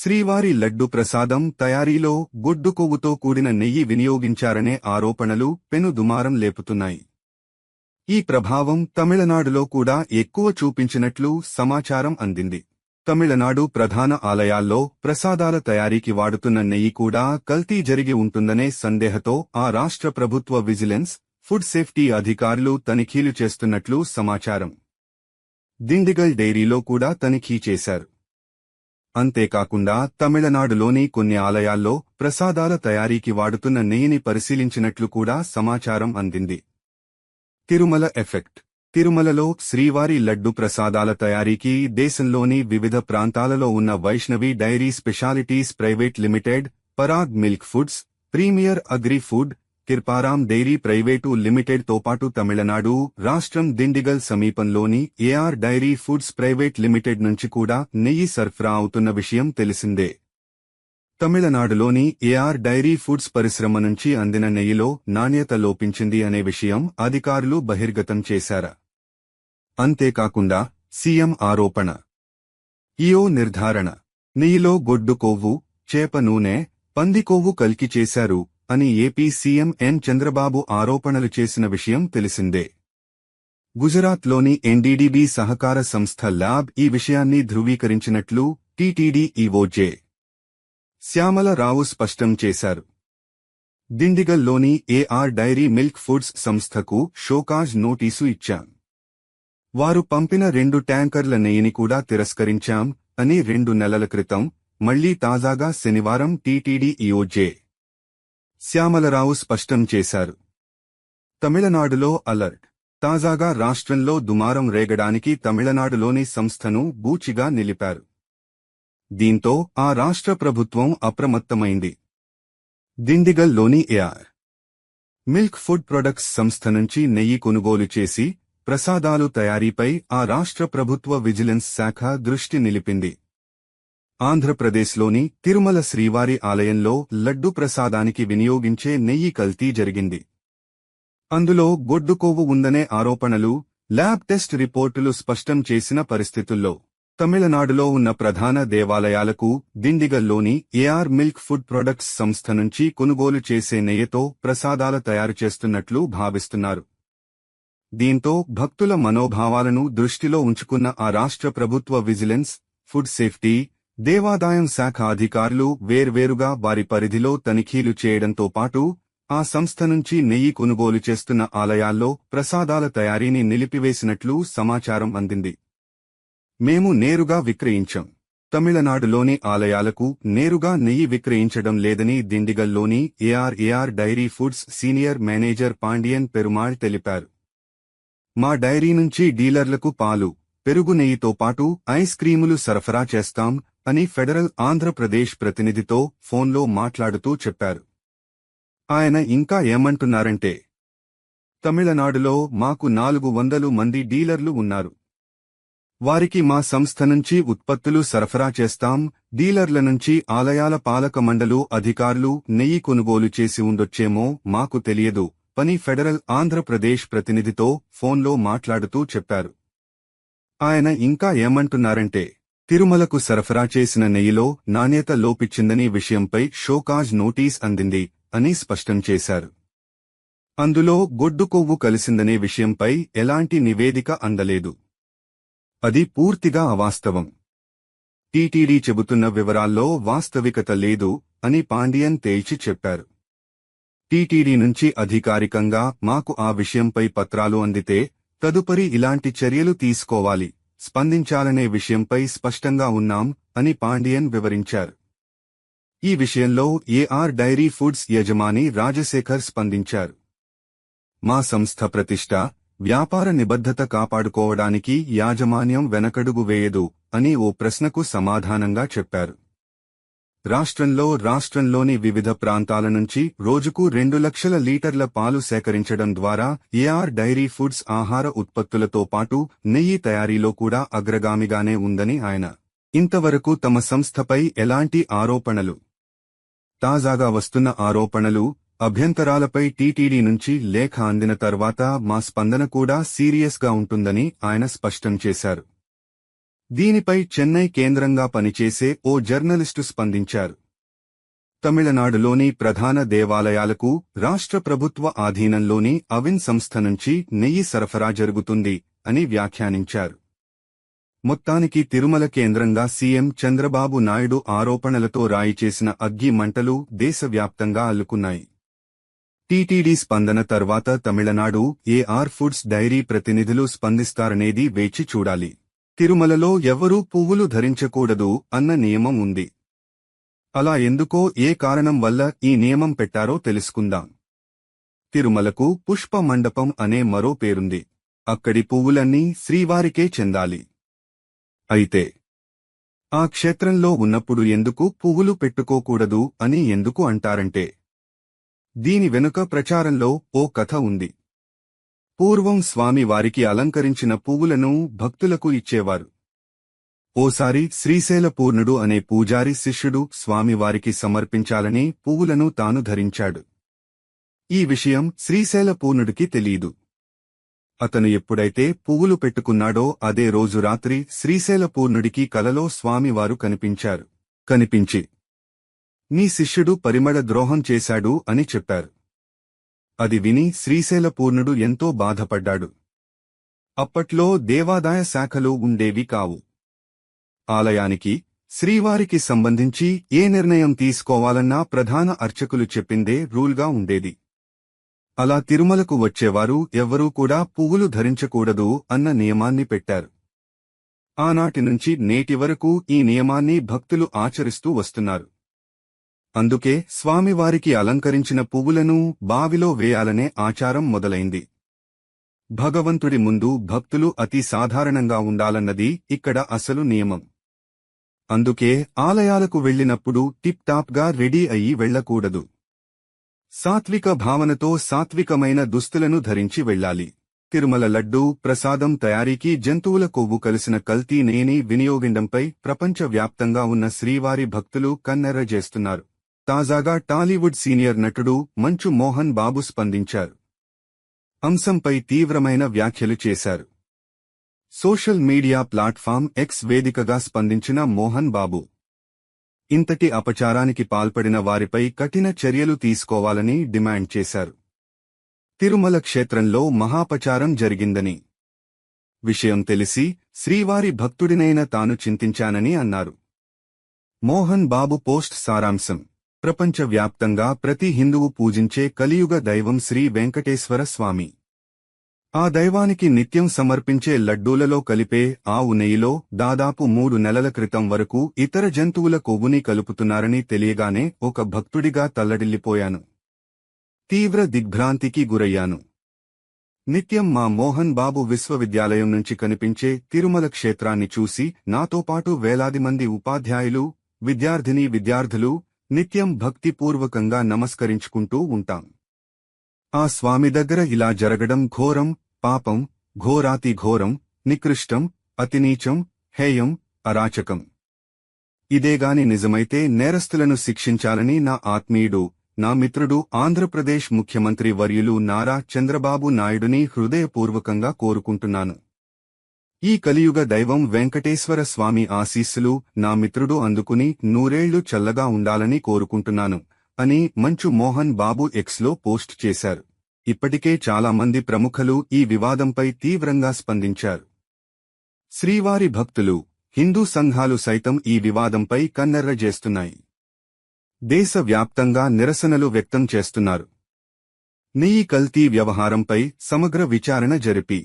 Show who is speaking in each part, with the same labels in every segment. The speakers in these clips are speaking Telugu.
Speaker 1: శ్రీవారి లడ్డు ప్రసాదం తయారీలో గుడ్డు కొవ్వుతో కూడిన నెయ్యి వినియోగించారనే ఆరోపణలు పెను దుమారం లేపుతున్నాయి. ఈ ప్రభావం తమిళనాడులో కూడా ఎక్కువ చూపించినట్లు సమాచారం అందింది. తమిళనాడు ప్రధాన ఆలయాల్లో ప్రసాదాల తయారీకి వాడుతున్న నెయ్యి కూడా కల్తీ జరిగి ఉంటుందనే సందేహతో ఆ రాష్ట్ర ప్రభుత్వ విజిలెన్స్ ఫుడ్ సేఫ్టీ అధికారులు తనిఖీలు చేస్తున్నట్లు సమాచారం. దిండిగల్ డైరీలో కూడా తనిఖీ చేశారు. అంతేకాకుండా తమిళనాడులోని కొన్ని ఆలయాల్లో ప్రసాదాల తయారీకి వాడుతున్న నెయ్యిని పరిశీలించినట్లు కూడా సమాచారం అందింది. తిరుమల ఎఫెక్ట్. తిరుమలలో శ్రీవారి లడ్డు ప్రసాదాల తయారీకి దేశంలోని వివిధ ప్రాంతాలలో ఉన్న Vaishnavi dairy specialities private limited Parag milk foods premier agri food Kirparam dairy private లిమిటెడ్తో పాటు తమిళనాడు రాష్ట్రం దిండిగల్ సమీపంలోని AR dairy foods private limited నుంచి కూడా నెయ్యి సరఫరా అవుతున్న విషయం తెలిసిందే. తమిళనాడులోని ఏఆర్ డైరీ ఫుడ్స్ పరిశ్రమ నుంచి అందిన నెయ్యిలో నాణ్యత లోపించింది అనే విషయం అధికారులు బహిర్గతం చేశారా. అంతేకాకుండా సీఎం ఆరోపణ. ఈయో నిర్ధారణ. నెయ్యిలో గొడ్డు కొవ్వు చేప నూనె పంది కొవ్వు కల్కి చేశారు. అని ఏపీ సీఎం ఎన్ చంద్రబాబు ఆరోపణలు చేసిన విషయం తెలిసిందే. గుజరాత్లోని ఎన్డీడీబీ సహకార సంస్థ ల్యాబ్ ఈ విషయాన్ని ధృవీకరించినట్లు టీటీడీ ఈవోజే శ్యామలరావు స్పష్టం చేశారు. దిండిగల్లోని ఏఆర్ డైరీ మిల్క్ ఫుడ్స్ సంస్థకు షోకాజ్ నోటీసు ఇచ్చాం. వారు పంపిన రెండు ట్యాంకర్ల నెయ్యిని కూడా తిరస్కరించాం అని రెండు నెలల క్రితం మళ్ళీ తాజాగా శనివారం టీటీడీ ఈఓజే శ్యామలరావు స్పష్టం చేశారు. తమిళనాడులో అలర్ట్ తాజాగా రాష్ట్రంలో దుమారం రేగడానికి తమిళనాడులోని సంస్థను బూచిగా నిలిపారు. దీంతో ఆ రాష్ట్ర ప్రభుత్వం అప్రమత్తమైంది. దిండిగల్లోని ఏఆర్ మిల్క్ ఫుడ్ ప్రొడక్ట్స్ సంస్థ నుంచి నెయ్యి కొనుగోలు చేసి ప్రసాదాలు తయారీపై ఆ రాష్ట్ర ప్రభుత్వ విజిలెన్స్ శాఖ దృష్టి నిలిపింది. ఆంధ్రప్రదేశ్లోని తిరుమల శ్రీవారి ఆలయంలో లడ్డు ప్రసాదానికి వినియోగించే నెయ్యి కల్తీ జరిగింది. అందులో గొడ్డు కొవ్వు ఉందనే ఆరోపణలు ల్యాబ్ టెస్ట్ రిపోర్టులు స్పష్టం చేసిన పరిస్థితుల్లో తమిళనాడులో ఉన్న ప్రధాన దేవాలయాలకు దిండిగల్లోని ఏఆర్ మిల్క్ ఫుడ్ ప్రొడక్ట్స్ సంస్థ నుంచి కొనుగోలు చేసే నెయ్యితో ప్రసాదాల తయారు చేస్తున్నట్లు భావిస్తున్నారు. దీంతో భక్తుల మనోభావాలను దృష్టిలో ఉంచుకున్న ఆ రాష్ట్ర ప్రభుత్వ విజిలెన్స్ ఫుడ్ సేఫ్టీ దేవాదాయం శాఖ అధికారులు వేర్వేరుగా వారి పరిధిలో తనిఖీలు చేయడంతో పాటు ఆ సంస్థ నుంచి నెయ్యి కొనుగోలు చేస్తున్న ఆలయాల్లో ప్రసాదాల తయారీని నిలిపివేసినట్లు సమాచారం అందింది. మేము నేరుగా విక్రయించాం. తమిళనాడులోని ఆలయాలకు నేరుగా నెయ్యి విక్రయించడం లేదని దిండిగల్లోని AR AR dairy foods senior manager Pandian Perumal తెలిపారు. మా డైరీ నుంచి డీలర్లకు పాలు పెరుగు నెయ్యితో పాటు ఐస్ క్రీములు సరఫరా చేస్తాం అని ఫెడరల్ ఆంధ్రప్రదేశ్ ప్రతినిధితో ఫోన్లో మాట్లాడుతూ చెప్పారు. ఆయన ఇంకా ఏమంటున్నారంటే తమిళనాడులో మాకు నాలుగు వందలు మంది డీలర్లు ఉన్నారు. వారికి మా సంస్థ నుంచి ఉత్పత్తులు సరఫరా చేస్తాం. డీలర్ల నుంచి ఆలయాల పాలక మండలు అధికారులు నెయ్యి కొనుగోలు చేసి ఉండొచ్చేమో మాకు తెలియదు పని ఫెడరల్ ఆంధ్రప్రదేశ్ ప్రతినిధితో ఫోన్లో మాట్లాడుతూ చెప్పారు. ఆయన ఇంకా ఏమంటున్నారంటే తిరుమలకు సరఫరా చేసిన నెయ్యిలో నాణ్యత లోపిచ్చిందని విషయంపై షోకాజ్ నోటీస్ అందింది అని స్పష్టం చేశారు. అందులో గొడ్డు కొవ్వు కలిసిందనే విషయంపై ఎలాంటి నివేదిక అందలేదు. అది పూర్తిగా అవాస్తవం. టీటీడీ చెబుతున్న వివరాల్లో వాస్తవికత లేదు అని పాండియన్ తేల్చి చెప్పారు. టీటీడీ నుంచి అధికారికంగా మాకు ఆ విషయంపై పత్రాలు అందితే తదుపరి ఇలాంటి చర్యలు తీసుకోవాలి. స్పందించాలనే విషయంపై స్పష్టంగా ఉన్నాం అని పాండియన్ వివరించారు. ఈ విషయంలో ఏఆర్ డైరీ ఫుడ్స్ యజమాని రాజశేఖర్ స్పందించారు. మా సంస్థ ప్రతిష్ట వ్యాపార నిబద్ధత కాపాడుకోవడానికి యాజమాన్యం వెనకడుగు వేయదు అని ఓ ప్రశ్నకు సమాధానంగా చెప్పారు. రాష్ట్రంలో రాష్ట్రంలోని వివిధ ప్రాంతాల నుంచి రోజుకు రెండు లక్షల లీటర్ల పాలు సేకరించడం ద్వారా ఏఆర్ డైరీ ఫుడ్స్ ఆహార ఉత్పత్తులతో పాటు నెయ్యి తయారీలో కూడా అగ్రగామిగానే ఉందని ఆయన. ఇంతవరకు తమ సంస్థపై ఎలాంటి ఆరోపణలు? తాజాగా వస్తున్న ఆరోపణలు అభ్యంతరాలపై టీటీడీ నుంచి లేఖ అందిన తర్వాత మా స్పందన కూడా సీరియస్గా ఉంటుందని ఆయన స్పష్టం చేశారు. దీనిపై చెన్నై కేంద్రంగా పనిచేసే ఓ జర్నలిస్టు స్పందించారు. తమిళనాడులోని ప్రధాన దేవాలయాలకు రాష్ట్ర ప్రభుత్వ ఆధీనంలోని అవిన్ సంస్థ నుంచి నెయ్యి సరఫరా జరుగుతుంది అని వ్యాఖ్యానించారు. మొత్తానికి తిరుమల కేంద్రంగా సీఎం చంద్రబాబు నాయుడు ఆరోపణలతో రాయి చేసిన అగ్గి మంటలు దేశవ్యాప్తంగా అల్లుకున్నాయి. టీటీడీ స్పందన తర్వాత తమిళనాడు ఏఆర్ ఫుడ్స్ డైరీ ప్రతినిధులు స్పందిస్తారనేది వేచి చూడాలి. తిరుమలలో ఎవరూ పువ్వులు ధరించకూడదు అన్న నియమం ఉంది. అలా ఎందుకో ఏ కారణం వల్ల ఈ నియమం పెట్టారో తెలుసుకుందాం. తిరుమలకు పుష్ప మండపం అనే మరో పేరుంది. అక్కడి పువ్వులన్నీ శ్రీవారికే చెందాలి. అయితే ఆ క్షేత్రంలో ఉన్నప్పుడు ఎందుకు పువ్వులు పెట్టుకోకూడదు అని ఎందుకు అంటారంటే దీని వెనుక ప్రచారంలో ఓ కథ ఉంది. పూర్వం స్వామి వారికి అలంకరించిన పువ్వులను భక్తులకు ఇచ్చేవారు. ఓసారి శ్రీశైల పూర్ణుడు అనే పూజారి శిష్యుడు స్వామివారికి సమర్పించాలని పువ్వులను తాను ధరించాడు. ఈ విషయం శ్రీశైల పూర్ణుడికి తెలీదు. అతను ఎప్పుడైతే పువ్వులు పెట్టుకున్నాడో అదే రోజు రాత్రి శ్రీశైల పూర్ణుడికి కలలో స్వామివారు కనిపించారు. కనిపించి నీ శిష్యుడు పరిమళ ద్రోహం చేశాడు అని చెప్పారు. అది విని శ్రీశైల పూర్ణుడు ఎంతో బాధపడ్డాడు. అప్పట్లో దేవాదాయ శాఖలు ఉండేవి కావు. ఆలయానికి శ్రీవారికి సంబంధించి ఏ నిర్ణయం తీసుకోవాలన్నా ప్రధాన అర్చకులు చెప్పిందే రూల్గా ఉండేది. అలా తిరుమలకు వచ్చేవారు ఎవ్వరూ కూడా పువ్వులు ధరించకూడదు అన్న నియమాన్ని పెట్టారు. ఆనాటి నుంచి నేటి వరకు ఈ నియమాన్ని భక్తులు ఆచరిస్తూ వస్తున్నారు. అందుకే స్వామివారికి అలంకరించిన పువ్వులను బావిలో వేయాలనే ఆచారం మొదలైంది. భగవంతుడి ముందు భక్తులు అతి సాధారణంగా ఉండాలన్నది ఇక్కడ అసలు నియమం. అందుకే ఆలయాలకు వెళ్ళినప్పుడు టిప్ టాప్గా రెడీ అయ్యి వెళ్ళకూడదు సాత్విక భావనతో సాత్వికమైన దుస్తులను ధరించి వెళ్ళాలి. తిరుమల లడ్డూ ప్రసాదం తయారీకి జంతువుల కొవ్వు కలిసిన కల్తీ నేని వినియోగిండంపై ప్రపంచవ్యాప్తంగా ఉన్న శ్రీవారి భక్తులు కన్నెర్ర చేస్తున్నారు. తాజాగా టాలీవుడ్ సీనియర్ నటుడు మంచు మోహన్ బాబు స్పందించారు. అంశంపై తీవ్రమైన వ్యాఖ్యలు చేశారు. సోషల్ మీడియా ప్లాట్ఫామ్ ఎక్స్ వేదికగా స్పందించిన మోహన్ బాబు ఇంతటి అపచారానికి పాల్పడిన వారిపై కఠిన చర్యలు తీసుకోవాలని డిమాండ్ చేశారు. తిరుమల క్షేత్రంలో మహాపచారం జరిగిందని విషయం తెలిసి శ్రీవారి భక్తుడినైన తాను చింతించానని అన్నారు. మోహన్ బాబు పోస్ట్ సారాంశం. ప్రపంచవ్యాప్తంగా ప్రతి హిందువు పూజించే కలియుగ దైవం శ్రీ వెంకటేశ్వర స్వామి. ఆ దైవానికి నిత్యం సమర్పించే లడ్డూలలో కలిపే ఆవు నెయ్యిలో దాదాపు మూడు నెలల క్రితం వరకు ఇతర జంతువుల కొవ్వుని కలుపుతున్నారని తెలియగానే ఒక భక్తుడిగా తల్లడిల్లిపోయాను. తీవ్ర దిగ్భ్రాంతికి గురయ్యాను. నిత్యం మా మోహన్ బాబు విశ్వవిద్యాలయం నుంచి కనిపించే తిరుమల క్షేత్రాన్ని చూసి నాతో పాటు వేలాది మంది ఉపాధ్యాయులు విద్యార్థిని విద్యార్థులు నిత్యం భక్తిపూర్వకంగా నమస్కరించుకుంటూ ఉంటాం. ఆ స్వామి దగ్గర ఇలా జరగడం ఘోరం పాపం ఘోరాతి ఘోరం నికృష్టం అతినీచం హేయం అరాచకం. ఇదేగాని నిజమైతే నేరస్తులను శిక్షించాలని నా ఆత్మీయుడు నా మిత్రుడు ఆంధ్రప్రదేశ్ ముఖ్యమంత్రి వర్యులు నారా చంద్రబాబు నాయుడుని హృదయపూర్వకంగా కోరుకుంటున్నాను. ఈ కలియుగ దైవం వెంకటేశ్వర స్వామి ఆశీస్సులు నా మిత్రుడు అందుకుని నూరేళ్ళు చల్లగా ఉండాలని కోరుకుంటున్నాను అని మంచు మోహన్ బాబు ఎక్స్లో పోస్ట్ చేశారు. ఇప్పటికే చాలా మంది ప్రముఖులు ఈ వివాదంపై తీవ్రంగా స్పందించారు. శ్రీవారి భక్తులు హిందూ సంఘాలు సైతం ఈ వివాదంపై కన్నెర్ర చేస్తున్నాయి. దేశవ్యాప్తంగా నిరసనలు వ్యక్తం చేస్తున్నారు. నెయ్యి కల్తీ వ్యవహారంపై సమగ్ర విచారణ జరిపి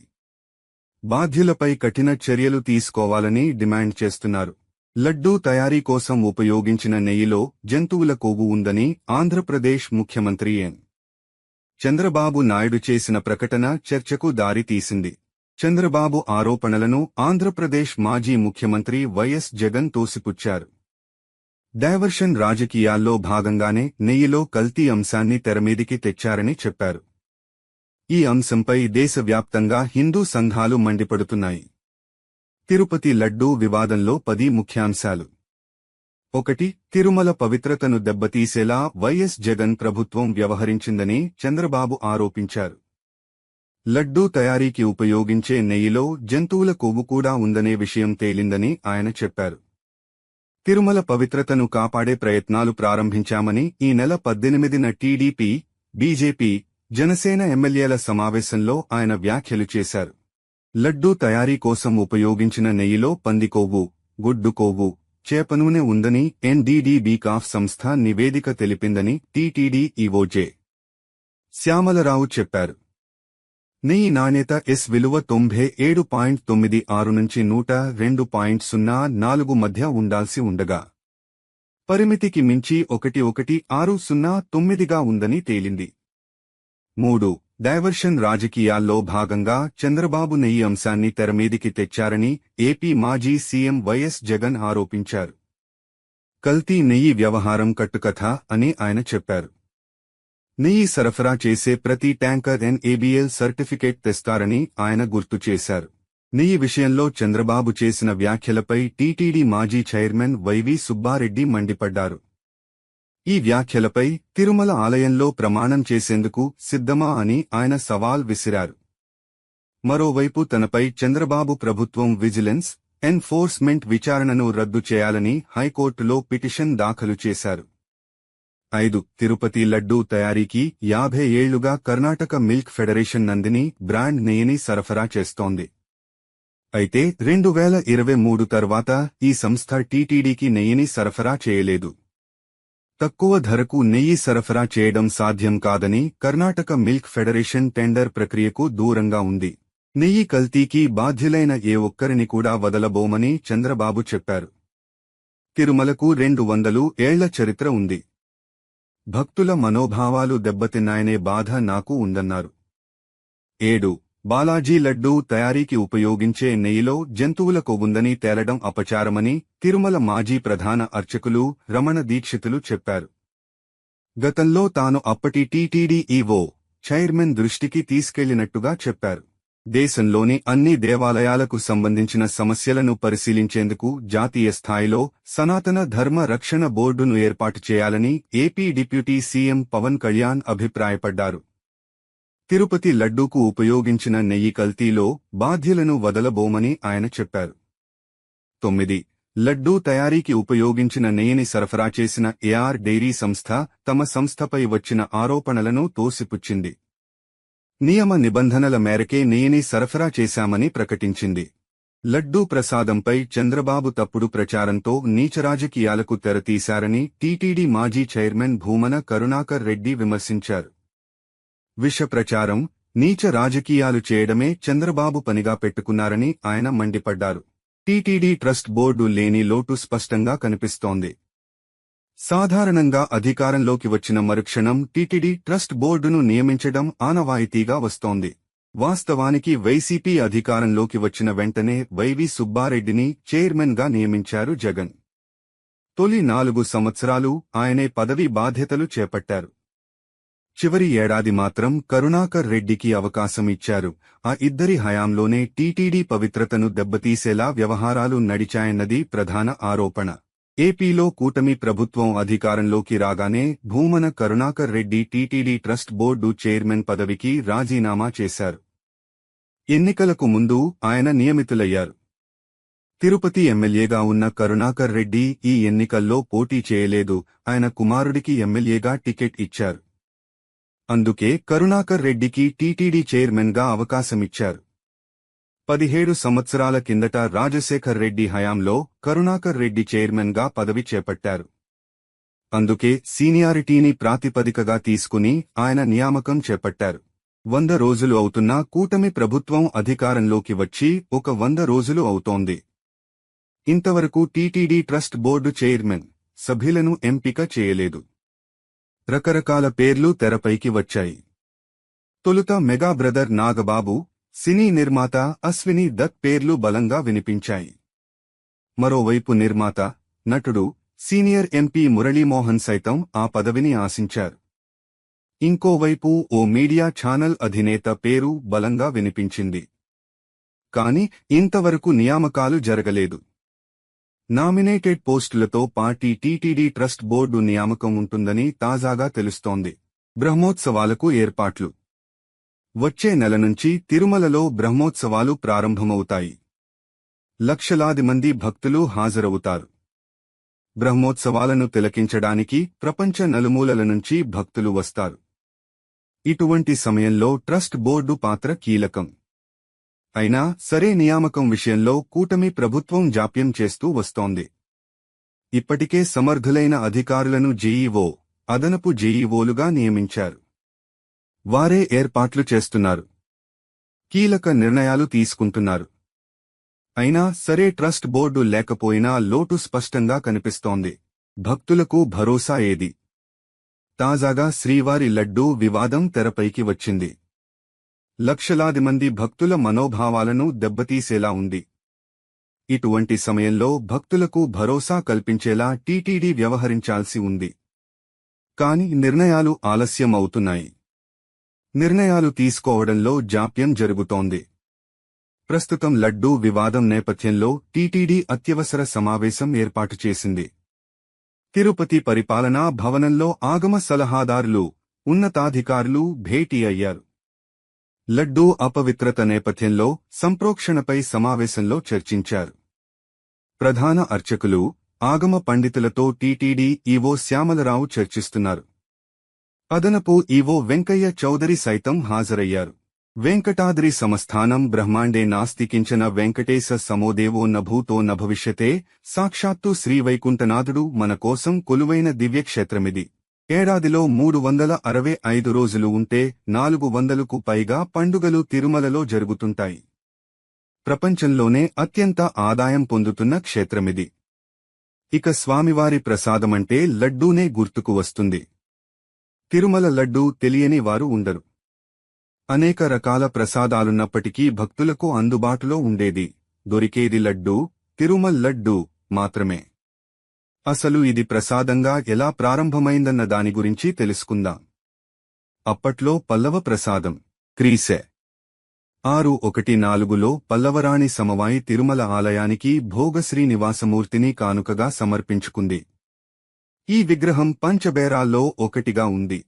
Speaker 1: బాధ్యులపై కఠిన చర్యలు తీసుకోవాలని డిమాండ్ చేస్తున్నారు. లడ్డూ తయారీ కోసం ఉపయోగించిన నెయ్యిలో జంతువుల కొవ్వు ఉందని ఆంధ్రప్రదేశ్ ముఖ్యమంత్రి ఎన్. చంద్రబాబు నాయుడు చేసిన ప్రకటన చర్చకు దారితీసింది. చంద్రబాబు ఆరోపణలను ఆంధ్రప్రదేశ్ మాజీ ముఖ్యమంత్రి వైఎస్ జగన్ తోసిపుచ్చారు. డైవర్షన్ రాజకీయాల్లో భాగంగానే నెయ్యిలో కల్తీ అంశాన్ని తెరమీదికి తెచ్చారని చెప్పారు. ఈ అంశంపై దేశవ్యాప్తంగా హిందూ సంఘాలు మండిపడుతున్నాయి. తిరుపతి లడ్డూ వివాదంలో పది ముఖ్యాంశాలు. ఒకటి తిరుమల పవిత్రతను దెబ్బతీసేలా వైఎస్ జగన్ ప్రభుత్వం వ్యవహరించిందని చంద్రబాబు ఆరోపించారు. లడ్డూ తయారీకి ఉపయోగించే నెయ్యిలో జంతువుల కొవ్వు కూడా ఉందనే విషయం తేలిందని ఆయన చెప్పారు. తిరుమల పవిత్రతను కాపాడే ప్రయత్నాలు ప్రారంభించామని ఈ నెల పద్దెనిమిదిన టీడీపీ బీజేపీ జనసేన ఎమ్మెల్యేల సమావేశంలో ఆయన వ్యాఖ్యలు చేశారు. లడ్డూ తయారీ కోసం ఉపయోగించిన నెయ్యిలో పందికొవ్వు గుడ్డు కొవ్వు చేప నూనె ఉందని ఎన్డీడీబీ కాఫ్ సంస్థ నివేదిక తెలిపిందని టీటీడీ ఈవోజే శ్యామలరావు చెప్పారు. నెయ్యి నాణ్యత ఎస్ విలువ తొంభై ఏడు పాయింట్ తొమ్మిది ఆరు నుంచి నూట రెండు పాయింట్ సున్నా నాలుగు మధ్య ఉండాల్సి ఉండగా పరిమితికి మించి ఒకటి ఒకటి ఆరు సున్నా తొమ్మిదిగా ఉందని తేలింది. మూడు. డైవర్షన్ రాజకీయాల్లో భాగంగా చంద్రబాబు నెయ్యి అంశాన్ని తెరమీదికి తెచ్చారని ఏపీ మాజీ సీఎం వైఎస్ జగన్ ఆరోపించారు. కల్తీ నెయ్యి వ్యవహారం కట్టుకథ అని ఆయన చెప్పారు. నెయ్యి సరఫరా చేసే ప్రతి ట్యాంకర్ ఎన్ఏబీఎల్ సర్టిఫికేట్ తెస్తారని ఆయన గుర్తు చేశారు. నెయ్యి విషయంలో చంద్రబాబు చేసిన వ్యాఖ్యలపై టీటీడీ మాజీ చైర్మన్ వైవి సుబ్బారెడ్డి మండిపడ్డారు. ఈ వ్యాఖ్యలపై తిరుమల ఆలయంలో ప్రమాణం చేసేందుకు సిద్ధమా అని ఆయన సవాల్ విసిరారు. మరోవైపు తనపై చంద్రబాబు ప్రభుత్వం విజిలెన్స్ ఎన్ఫోర్స్మెంట్ విచారణను రద్దు చేయాలని హైకోర్టులో పిటిషన్ దాఖలు చేశారు. ఐదు తిరుపతి లడ్డూ తయారీకి యాభై ఏళ్ళుగా Karnataka milk federation Nandini brand నెయ్యిని సరఫరా చేస్తోంది. అయితే రెండు వేల ఇరవై మూడు తర్వాత ఈ సంస్థ టీటీడీకి నెయ్యిని సరఫరా చేయలేదు. తక్కువ ధరకు నెయ్యి సరఫరా చేయడం సాధ్యం కాదని కర్ణాటక మిల్క్ ఫెడరేషన్ టెండర్ ప్రక్రియకు దూరంగా ఉంది. నెయ్యి కల్తీకి బాధ్యులైన ఏ ఒక్కరిని కూడా వదలబోమని చంద్రబాబు చెప్పారు. తిరుమలకు రెండు వందలు ఏళ్ళ చరిత్ర ఉంది. భక్తుల మనోభావాలు దెబ్బతిన్నాయనే బాధ నాకు ఉందన్నారు. ఏడు బాలాజీ లడ్డూ తయారీకి ఉపయోగించే నెయ్యిలో జంతువుల కొవ్వుందని తేలడం అపచారమని తిరుమల మాజీ ప్రధాన అర్చకులు రమణ దీక్షితులు చెప్పారు. గతంలో తాను అప్పటి టీటీడీ ఈవో చైర్మన్ దృష్టికి తీసుకెళ్ళినట్టుగా చెప్పారు. దేశంలోని అన్ని దేవాలయాలకు సంబంధించిన సమస్యలను పరిశీలించేందుకు జాతీయ స్థాయిలో సనాతన ధర్మ రక్షణ బోర్డును ఏర్పాటు చేయాలని AP deputy CM Pawan Kalyan అభిప్రాయపడ్డారు. తిరుపతి లడ్డూకు ఉపయోగించిన నెయ్యి కల్తీలో బాధ్యులను వదలబోమని ఆయన చెప్పారు. తొమ్మిది. లడ్డూ తయారీకి ఉపయోగించిన నెయ్యిని సరఫరా చేసిన ఏఆర్ డైరీ సంస్థ తమ సంస్థపై వచ్చిన ఆరోపణలను తోసిపుచ్చింది. నియమ నిబంధనల మేరకే నెయ్యిని సరఫరా చేశామని ప్రకటించింది. లడ్డూ ప్రసాదంపై చంద్రబాబు తప్పుడు ప్రచారంతో నీచ రాజకీయాలకు తెరతీశారని టీటీడీ మాజీ చైర్మన్ భూమన కరుణాకర్ రెడ్డి విమర్శించారు. విష ప్రచారం నీచ రాజకీయాలు చేయడమే చంద్రబాబు పనిగా పెట్టుకున్నారని ఆయన మండిపడ్డారు. టీటీడీ ట్రస్ట్ బోర్డు లేని లోటు స్పష్టంగా కనిపిస్తోంది. సాధారణంగా అధికారంలోకి వచ్చిన మరుక్షణం టీటీడీ ట్రస్ట్ బోర్డును నియమించడం ఆనవాయితీగా వస్తోంది. వాస్తవానికి వైసీపీ అధికారంలోకి వచ్చిన వెంటనే వైవి సుబ్బారెడ్డిని చైర్మన్గా నియమించారు జగన్. తొలి నాలుగు సంవత్సరాలు ఆయనే పదవి బాధ్యతలు చేపట్టారు. చివరి ఏడాది మాత్రం కరుణాకర్ రెడ్డికి అవకాశం ఇచ్చారు. ఆ ఇద్దరి హయాంలోనే టీటీడీ పవిత్రతను దెబ్బతీసేలా వ్యవహారాలు నడిచాయన్నది ప్రధాన ఆరోపణ. ఏపీలో కూటమి ప్రభుత్వం అధికారంలోకి రాగానే Bhumana Karunakar Reddy TTD trust board chairman పదవికి రాజీనామా చేశారు. ఎన్నికలకు ముందు ఆయన నియమితులయ్యారు. తిరుపతి ఎమ్మెల్యేగా ఉన్న కరుణాకర్ రెడ్డి ఈ ఎన్నికల్లో పోటీ చేయలేదు. ఆయన కుమారుడికి ఎమ్మెల్యేగా టికెట్ ఇచ్చారు. అందుకే కరుణాకర్ రెడ్డికి టీటీడీ చైర్మన్గా అవకాశమిచ్చారు. పదిహేడు సంవత్సరాల కిందట రాజశేఖర్ రెడ్డి హయాంలో కరుణాకర్ రెడ్డి చైర్మన్గా పదవి చేపట్టారు. అందుకే సీనియారిటీని ప్రాతిపదికగా తీసుకుని ఆయన నియామకం చేపట్టారు. వంద రోజులు అవుతున్నా కూటమి ప్రభుత్వం అధికారంలోకి వచ్చి ఒక వంద రోజులు అవుతోంది. ఇంతవరకు టీటీడీ ట్రస్ట్ బోర్డు చైర్మన్ సభ్యులను ఎంపిక చేయలేదు. రకరకాల పేర్లు తెరపైకి వచ్చాయి. తొలుత మెగా బ్రదర్ నాగబాబు సినీ నిర్మాత అశ్విని దత్ పేర్లు బలంగా వినిపించాయి. మరోవైపు నిర్మాత నటుడు సీనియర్ ఎంపీ మురళీమోహన్ సైతం ఆ పదవిని ఆశించారు. ఇంకోవైపు ఓ మీడియా ఛానల్ అధినేత పేరు బలంగా వినిపించింది. కాని ఇంతవరకు నియామకాలు జరగలేదు. నామినేటెడ్ పోస్టులతో పార్టీ టీటీడీ ట్రస్ట్ బోర్డు నియామకం ఉంటుందని తాజాగా తెలుస్తోంది. బ్రహ్మోత్సవాలకు ఏర్పాట్లు. వచ్చే నెల నుంచి తిరుమలలో బ్రహ్మోత్సవాలు ప్రారంభమవుతాయి. లక్షలాది మంది భక్తులు హాజరవుతారు. బ్రహ్మోత్సవాలను తిలకించడానికి ప్రపంచ నలుమూలల నుంచి భక్తులు వస్తారు. ఇటువంటి సమయంలో ట్రస్ట్ బోర్డు పాత్ర కీలకం. అయినా సరే నియామకం విషయంలో కూటమి ప్రభుత్వం జాప్యం చేస్తూ వస్తోంది. ఇప్పటికే సమర్థులైన అధికారులను జేఈఓ అదనపు జేఈఓలుగా నియమించారు. వారే ఏర్పాట్లు చేస్తున్నారు. కీలక నిర్ణయాలు తీసుకుంటున్నారు. అయినా సరే ట్రస్ట్ బోర్డు లేకపోయినా లోటు స్పష్టంగా కనిపిస్తోంది. భక్తులకు భరోసా ఏది? తాజాగా శ్రీవారి లడ్డూ వివాదం తెరపైకి వచ్చింది. లక్షలాది మంది భక్తుల మనోభావాలను దెబ్బతీసేలా ఉంది. ఇటువంటి సమయంలో భక్తులకు భరోసా కల్పించేలా టీటీడీ వ్యవహరించాల్సి ఉంది. కాని నిర్ణయాలు ఆలస్యం అవుతున్నాయి నిర్ణయాలు తీసుకోవడంలో జాప్యం జరుగుతోంది. ప్రస్తుతం లడ్డూ వివాదం నేపథ్యంలో టీటీడీ అత్యవసర సమావేశం ఏర్పాటు చేసింది. తిరుపతి పరిపాలనా భవనంలో ఆగమ సలహాదారులు ఉన్నతాధికారులు భేటీ అయ్యారు. లడ్డూ అపవిత్రత నేపథ్యంలో సంప్రోక్షణపై సమావేశంలో చర్చించారు. ప్రధాన అర్చకులు ఆగమ పండితులతో టీటీడీ ఈవో శ్యామలరావు చర్చిస్తున్నారు. అదనపు ఈవో వెంకయ్య చౌదరి సైతం హాజరయ్యారు. వెంకటాద్రి సమస్థానం బ్రహ్మాండే నాస్తికించిన వెంకటేశ సమోదేవో నభూతో నభవిష్యతే సాక్షాత్తు శ్రీవైకుంఠనాథుడు మన కోసం కొలువైన దివ్యక్షేత్రమిది. ఏడాదిలో మూడు వందల అరవై ఐదు రోజులు ఉంటే నాలుగు వందలకు పైగా పండుగలు తిరుమలలో జరుగుతుంటాయి. ప్రపంచంలోనే అత్యంత ఆదాయం పొందుతున్న క్షేత్రమిది. ఇక స్వామివారి ప్రసాదమంటే లడ్డూనే గుర్తుకు వస్తుంది. తిరుమల లడ్డూ తెలియని వారు ఉండరు. అనేక రకాల ప్రసాదాలున్నప్పటికీ భక్తులకు అందుబాటులో ఉండేది. దొరికేది లడ్డూ తిరుమల్ లడ్డూ మాత్రమే. అసలు ఇది ప్రసాదంగా ఎలా ప్రారంభమైందన్న దాని గురించి తెలుసుకుందాం. అప్పట్లో పల్లవ ప్రసాదం క్రీసె. ఆరు ఒకటి నాలుగులో పల్లవరాణి సమవాయి తిరుమల ఆలయానికి భోగ శ్రీనివాసమూర్తిని కానుకగా సమర్పించుకుంది. ఈ విగ్రహం పంచబేరాల్లో ఒకటిగా ఉంది.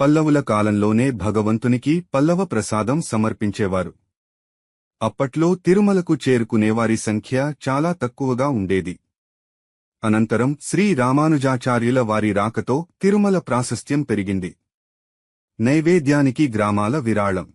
Speaker 1: పల్లవుల కాలంలోనే భగవంతునికి పల్లవ ప్రసాదం సమర్పించేవారు. అప్పట్లో తిరుమలకు చేరుకునేవారి సంఖ్య చాలా తక్కువగా ఉండేది. అనంతరం శ్రీ రామానుజాచార్యుల వారి రాకతో తిరుమల ప్రాశస్త్యం పెరిగింది. నైవేద్యానికి గ్రామాల విరాళం.